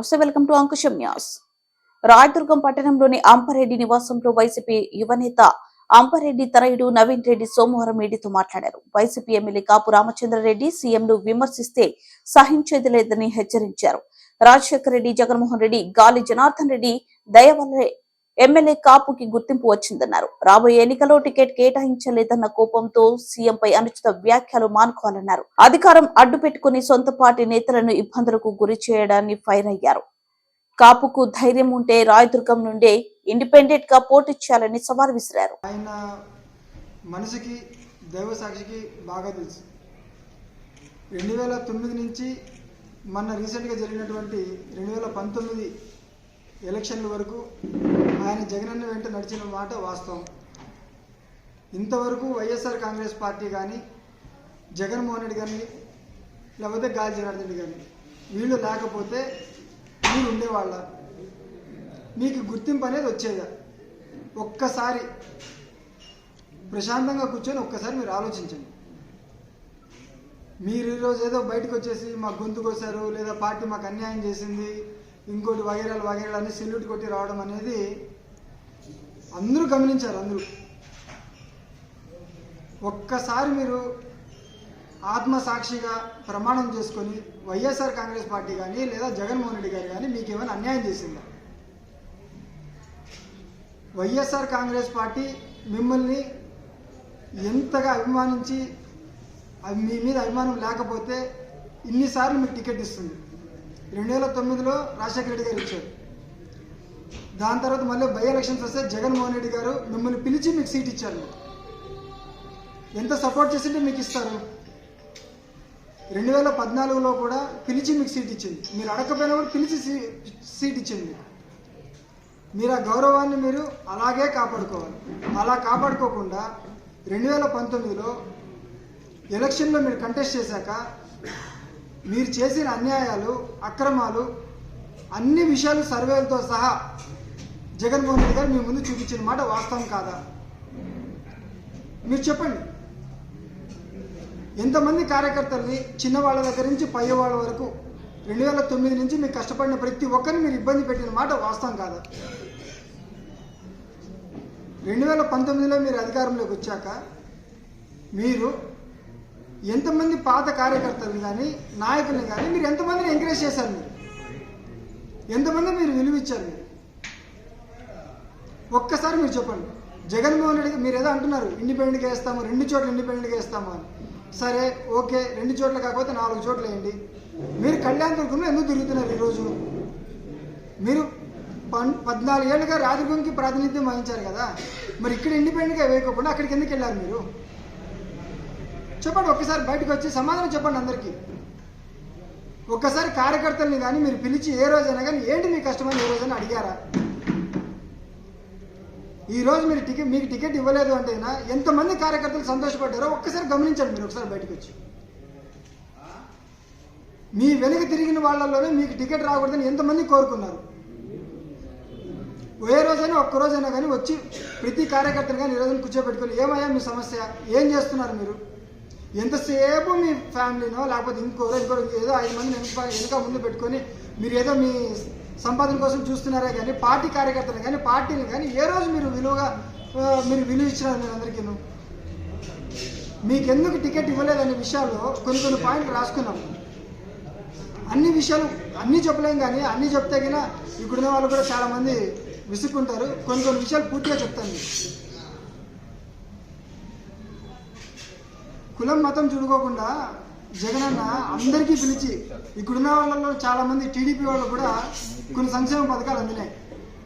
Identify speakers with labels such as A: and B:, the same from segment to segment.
A: నమస్తే welcome to Ankusham news. Rayadurgam పట్టణంలోని అంపరెడ్డి నివాసంలో వైసీపీ యువనేత అంపరెడ్డి తనయుడు నవీన్ రెడ్డి సోమవారం మీడియాతో మాట్లాడారు. వైసీపీ ఎమ్మెల్యే కాపు రామచంద్రారెడ్డి సీఎంను విమర్శిస్తే సహించేది లేదని హెచ్చరించారు. రాజశేఖర రెడ్డి జగన్మోహన్ రెడ్డి గాలి జనార్దన్ రెడ్డి దయవల్లే ఎమ్మెల్యే కాపుకి గుర్తింపు వచ్చిందన్నారు. రాబోయే ఎన్నికలో టికెట్ కేటాయించలేదన్న కోపంతో సీఎంపై అనుచిత వ్యాఖ్యలు మానుకోవాలన్నారు. అధికారం అడ్డు పెట్టుకుని సొంత పార్టీ నేతలను ఇబ్బందులకు గురి చేయడాన్ని ఫైర్ అయ్యారు. కాపుకు ధైర్యం ఉంటే రాయదుర్గం నుండే ఇండిపెండెంట్గా పోటీ చేయాలని సవాల్ విసిరారు.
B: ఆయన దైవ సాక్షికి బాగా తెలుసు. రెండు వేల తొమ్మిది నుంచి మొన్న రీసెంట్గా జరిగినటువంటి రెండు వేల పంతొమ్మిది ఎలక్షన్ల వరకు ఆయన జగనన్న వెంట నడిచిన మాట వాస్తవం. ఇంతవరకు వైఎస్ఆర్ కాంగ్రెస్ పార్టీ కానీ జగన్మోహన్ రెడ్డి కానీ లేకపోతే గాలి జనార్దన్ రెడ్డి కానీ వీళ్ళు లేకపోతే మీరు ఉండేవాళ్ళ. మీకు గుర్తింపు అనేది వచ్చేదా. ఒక్కసారి ప్రశాంతంగా కూర్చొని ఒక్కసారి మీరు ఆలోచించండి. మీరు ఈరోజు ఏదో బయటకు వచ్చేసి మా గొంతు కోసారు లేదా పార్టీ మాకు అన్యాయం చేసింది ఇంకోటి వగైరాలు వగేరాలు అని సెల్యూట్ కొట్టి రావడం అనేది అందరూ గమనించారు అందరూ. ఒక్కసారి మీరు ఆత్మసాక్షిగా ప్రమాణం చేసుకొని వైఎస్ఆర్ కాంగ్రెస్ పార్టీ కానీ లేదా జగన్మోహన్ రెడ్డి గారు కానీ మీకు ఏమైనా అన్యాయం చేసిందా? వైఎస్ఆర్ కాంగ్రెస్ పార్టీ మిమ్మల్ని ఎంతగా అభిమానించి మీ మీద అభిమానం లేకపోతే ఇన్నిసార్లు మీకు టికెట్ ఇస్తుంది? రెండు వేల తొమ్మిదిలో రాజశేఖర రెడ్డి గారు ఇచ్చారు. దాని తర్వాత మళ్ళీ బై ఎలక్షన్స్ వస్తే జగన్మోహన్ రెడ్డి గారు మిమ్మల్ని పిలిచి మీకు సీట్ ఇచ్చారు. ఎంత సపోర్ట్ చేసింటే మీకు ఇస్తారు. రెండు వేల పద్నాలుగులో కూడా పిలిచి మీకు సీట్ ఇచ్చింది. మీరు అడగకపోయినా కూడా పిలిచి సీ- సీట్ ఇచ్చింది. మీరు ఆ గౌరవాన్ని మీరు అలాగే కాపాడుకోవాలి. అలా కాపాడుకోకుండా రెండు వేల పంతొమ్మిదిలో ఎలక్షన్లో మీరు కంటెస్ట్ చేశాక మీరు చేసిన అన్యాయాలు అక్రమాలు అన్ని విషయాలు సర్వేలతో సహా జగన్మోహన్ రెడ్డి గారు మీ ముందు చూపించిన మాట వాస్తవం కాదా? మీరు చెప్పండి. ఎంతమంది కార్యకర్తల్ని చిన్నవాళ్ళ దగ్గర నుంచి పై వాళ్ళ వరకు రెండు వేల తొమ్మిది నుంచి మీరు కష్టపడిన ప్రతి ఒక్కరిని మీరు ఇబ్బంది పెట్టిన మాట వాస్తవం కాదా? రెండు వేల పంతొమ్మిదిలో మీరు అధికారంలోకి వచ్చాక మీరు ఎంతమంది పాత కార్యకర్తలను కానీ నాయకులను కానీ మీరు ఎంతమందిని ఎంకరేజ్ చేశారు మీరు? ఎంతమంది మీరు విలువిచ్చారు మీరు? ఒక్కసారి మీరు చెప్పండి. జగన్మోహన్ రెడ్డి మీరు ఏదో అంటున్నారు ఇండిపెండెంట్గా వేస్తాము రెండు చోట్ల ఇండిపెండెంట్గా వేస్తాము అని. సరే ఓకే రెండు చోట్ల కాకపోతే నాలుగు చోట్ల వేయండి మీరు కళ్యాణ్ దుర్గంలో ఎందుకు తిరుగుతున్నారు ఈరోజు? మీరు పన్ పద్నాలుగు ఏళ్ళుగా రాజదుర్గంకి ప్రాతినిధ్యం వహించారు కదా. మరి ఇక్కడ ఇండిపెండెంట్గా వేయకోకుండా అక్కడికి ఎందుకు వెళ్ళారు మీరు? చెప్పండి ఒక్కసారి బయటకు వచ్చి సమాధానం చెప్పండి అందరికీ. ఒక్కసారి కార్యకర్తల్ని కానీ మీరు పిలిచి ఏ రోజైనా కానీ ఏంటి మీ కష్టమని ఏ రోజైనా అడిగారా? ఈరోజు మీరు టికెట్ మీకు టికెట్ ఇవ్వలేదు అంటే అయినా ఎంతమంది కార్యకర్తలు సంతోషపడ్డారో ఒక్కసారి గమనించండి మీరు ఒకసారి బయటకు వచ్చి. మీ వెనుక తిరిగిన వాళ్ళలోనే మీకు టికెట్ రాకూడదని ఎంతమంది కోరుకున్నారు? ఏ రోజైనా ఒక్క రోజైనా కానీ వచ్చి ప్రతి కార్యకర్తను కానీ ఈ రోజున కూర్చోబెట్టుకొని ఏమయ్యా మీ సమస్య? ఏం చేస్తున్నారు మీరు? ఎంతసేపు మీ ఫ్యామిలీనో లేకపోతే ఇంకోరో ఇంకోరో ఏదో ఐదు మంది వెనుక వెనుక ముందు పెట్టుకొని మీరు ఏదో మీ సంపాదన కోసం చూస్తున్నారే కానీ పార్టీ కార్యకర్తలు కానీ పార్టీని కానీ ఏ రోజు మీరు విలువగా మీరు విలువ ఇచ్చినారు మీరు అందరికీ మీకెందుకు టికెట్ ఇవ్వలేదనే విషయాల్లో కొన్ని కొన్ని పాయింట్లు రాసుకున్నాం. అన్ని విషయాలు అన్నీ చెప్పలేం కానీ అన్నీ చెప్తే కన్నా ఇక్కడున్న వాళ్ళు కూడా చాలామంది విసుక్కుంటారు. కొన్ని కొన్ని విషయాలు పూర్తిగా చెప్తాను. కులం మతం చూడుకోకుండా జగన్ అన్న అందరికీ పిలిచి ఇక్కడున్న వాళ్ళలో చాలా మంది టీడీపీ వాళ్ళు కూడా కొన్ని సంక్షేమ పథకాలు అందినాయి.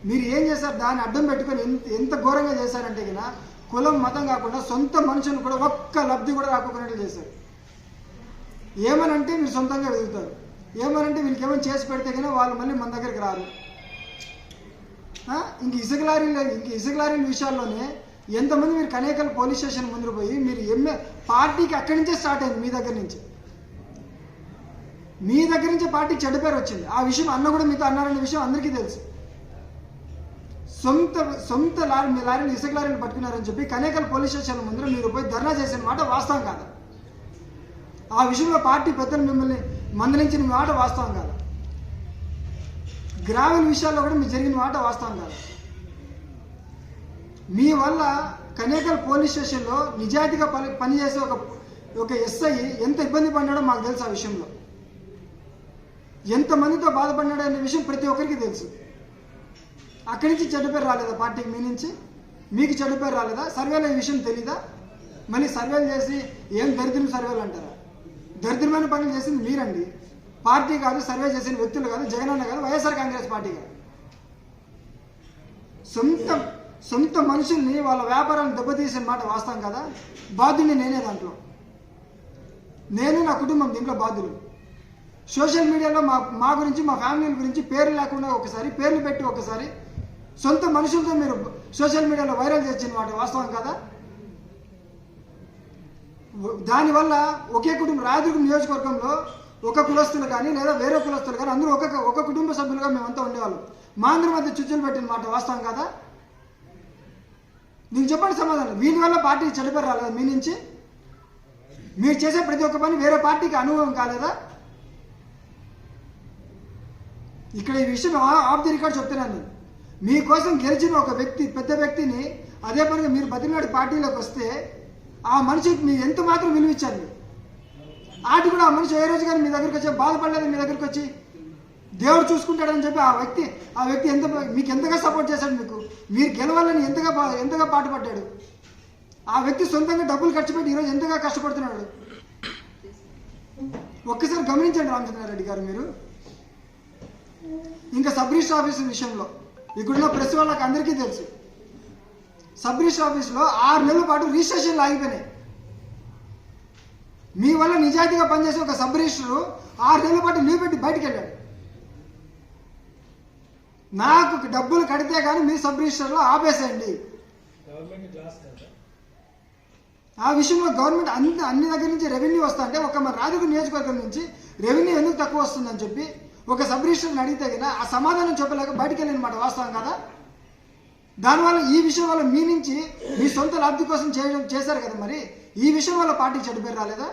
B: మీరు ఏం చేశారు? దాన్ని అడ్డం పెట్టుకొని ఎంత ఎంత ఘోరంగా చేశారంటే కదా కులం మతం కాకుండా సొంత మనుషులు కూడా ఒక్క లబ్ధి కూడా రాకపోయినట్లు చేశారు. ఏమనంటే మీరు సొంతంగా వెతుకుతారు. ఏమనంటే వీళ్ళకి ఏమైనా చేసి పెడితే కానీ వాళ్ళు మళ్ళీ మన దగ్గరికి రారు. ఇంక ఇసుక లారీలు ఇంక ఇసుక లారీల విషయాల్లోనే ఎంతమంది మీరు కనేకల్ పోలీస్ స్టేషన్ ముందు పోయి మీరు ఎంఏ పార్టీకి అక్కడి నుంచే స్టార్ట్ అయింది మీ దగ్గర నుంచి. మీ దగ్గర నుంచి పార్టీ చెడ్డ పేరు వచ్చింది. ఆ విషయం అన్న కూడా మీతో అన్నారనే విషయం అందరికీ తెలుసు. సొంత సొంత లారీ మీ లారీని ఇసుక లారీని పట్టుకున్నారని చెప్పి కనేకల్ పోలీస్ స్టేషన్ ముందర మీరు పోయి ధర్నా చేసిన మాట వాస్తవం కాదు. ఆ విషయంలో పార్టీ పెద్దలు మిమ్మల్ని మందలించిన మాట వాస్తవం కాదు. గ్రామీణ విషయాల్లో కూడా మీ జరిగిన మాట వాస్తవం కాదు. మీ వల్ల కనేకల్ పోలీస్ స్టేషన్లో నిజాయితీగా పని పనిచేసే ఒక ఒక ఎస్ఐ ఎంత ఇబ్బంది పడ్డాడో మాకు తెలుసు ఆ విషయంలో. ఎంతమందితో బాధపడ్డాడో అనే విషయం ప్రతి ఒక్కరికి తెలుసు. అక్కడి నుంచి చెడ్డ పేరు రాలేదా పార్టీకి మీ నుంచి? మీకు చెడ్డ పేరు రాలేదా? సర్వేలో ఈ విషయం తెలీదా? మళ్ళీ సర్వేలు చేసి ఏం దరిద్రం సర్వేలు అంటారా? దరిద్రమైన పనులు చేసింది మీరండి. పార్టీ కాదు సర్వే చేసిన వ్యక్తులు కాదు జగనన్న కాదు వైఎస్ఆర్ కాంగ్రెస్ పార్టీ కాదు. సొంత సొంత మనుషుల్ని వాళ్ళ వ్యాపారాన్ని దెబ్బతీసిన మాట వాస్తాం కదా? బాధ్యుని నేనే దాంట్లో. నేను నా కుటుంబం దీంట్లో బాధ్యులు. సోషల్ మీడియాలో మా మా గురించి మా ఫ్యామిలీల గురించి పేర్లు లేకుండా ఒకసారి పేర్లు పెట్టి ఒకసారి సొంత మనుషులతో మీరు సోషల్ మీడియాలో వైరల్ చేసిన మాట వాస్తవం కదా? దానివల్ల ఒకే కుటుంబం రాయదుర్గం నియోజకవర్గంలో ఒక కులస్తులు కానీ లేదా వేరే కులస్తులు కానీ అందరూ ఒక ఒక కుటుంబ సభ్యులుగా మేమంతా ఉండేవాళ్ళం. మా అందరి మధ్య చుచ్చులు పెట్టిన మాట వాస్తవం కదా? నీకు చెప్పండి సమాధానం. దీని వల్ల పార్టీ చెడిపోయి రాలేదా మీ నుంచి? మీరు చేసే ప్రతి ఒక్క పని వేరే పార్టీకి అనుభవం కాలేదా? ఇక్కడ ఈ విషయం ఆఫ్ ది రికార్డ్ చెప్తున్నాను. నేను మీకోసం గెలిచిన ఒక వ్యక్తి పెద్ద వ్యక్తిని అదే పనిగా మీరు బతినాడు పార్టీలోకి వస్తే ఆ మనిషికి మీరు ఎంత మాత్రం విలువిచ్చారు? ఆటి కూడా ఆ మనిషి ఏ రోజు కానీ మీ దగ్గరికి వచ్చి బాధపడలేదు మీ దగ్గరికి వచ్చి దేవుడు చూసుకుంటాడని చెప్పి ఆ వ్యక్తి ఆ వ్యక్తి ఎంత మీకు ఎంతగా సపోర్ట్ చేశాడు మీకు? మీరు గెలవాలని ఎంతగా ఎంతగా పాటుపడ్డాడు ఆ వ్యక్తి సొంతంగా డబ్బులు ఖర్చు పెట్టి ఈరోజు ఎంతగా కష్టపడుతున్నాడు? ఒక్కసారి గమనించండి రామచంద్రారెడ్డి గారు మీరు. ఇంకా సబ్ రిజిస్టర్ ఆఫీస్ విషయంలో. ఇక్కడున్న ప్రెస్ వాళ్ళకి అందరికీ తెలుసు. సబ్ రిజిస్టర్ ఆఫీస్లో ఆరు నెలల పాటు రిజిస్ట్రేషన్లు ఆగిపోయినాయి. మీ వల్ల నిజాయితీగా పనిచేసే ఒక సబ్ రిజిస్టర్ ఆరు నెలల పాటు లీవ్ పెట్టి బయటికి వెళ్ళాడు నాకు డబ్బులు కడితే కానీ మీ సబ్ రిజిస్టర్లో ఆపేసేయండి ఆ విషయంలో గవర్నమెంట్ అన్ని అన్ని దగ్గర నుంచి రెవెన్యూ వస్తా అంటే ఒక మన రాజుగు నియోజకవర్గం నుంచి రెవెన్యూ ఎందుకు తక్కువ వస్తుందని చెప్పి ఒక సబ్ రిజిస్టర్ని అడిగితే కదా ఆ సమాధానం చెప్పలేక బయటికి వెళ్ళినమాట వాస్తవం కదా? దానివల్ల ఈ విషయం వల్ల మీ నుంచి మీ సొంత లబ్ధి కోసం చేయడం చేశారు కదా మరి ఈ విషయం వల్ల పార్టీ చెడిపోయి రాలేదా?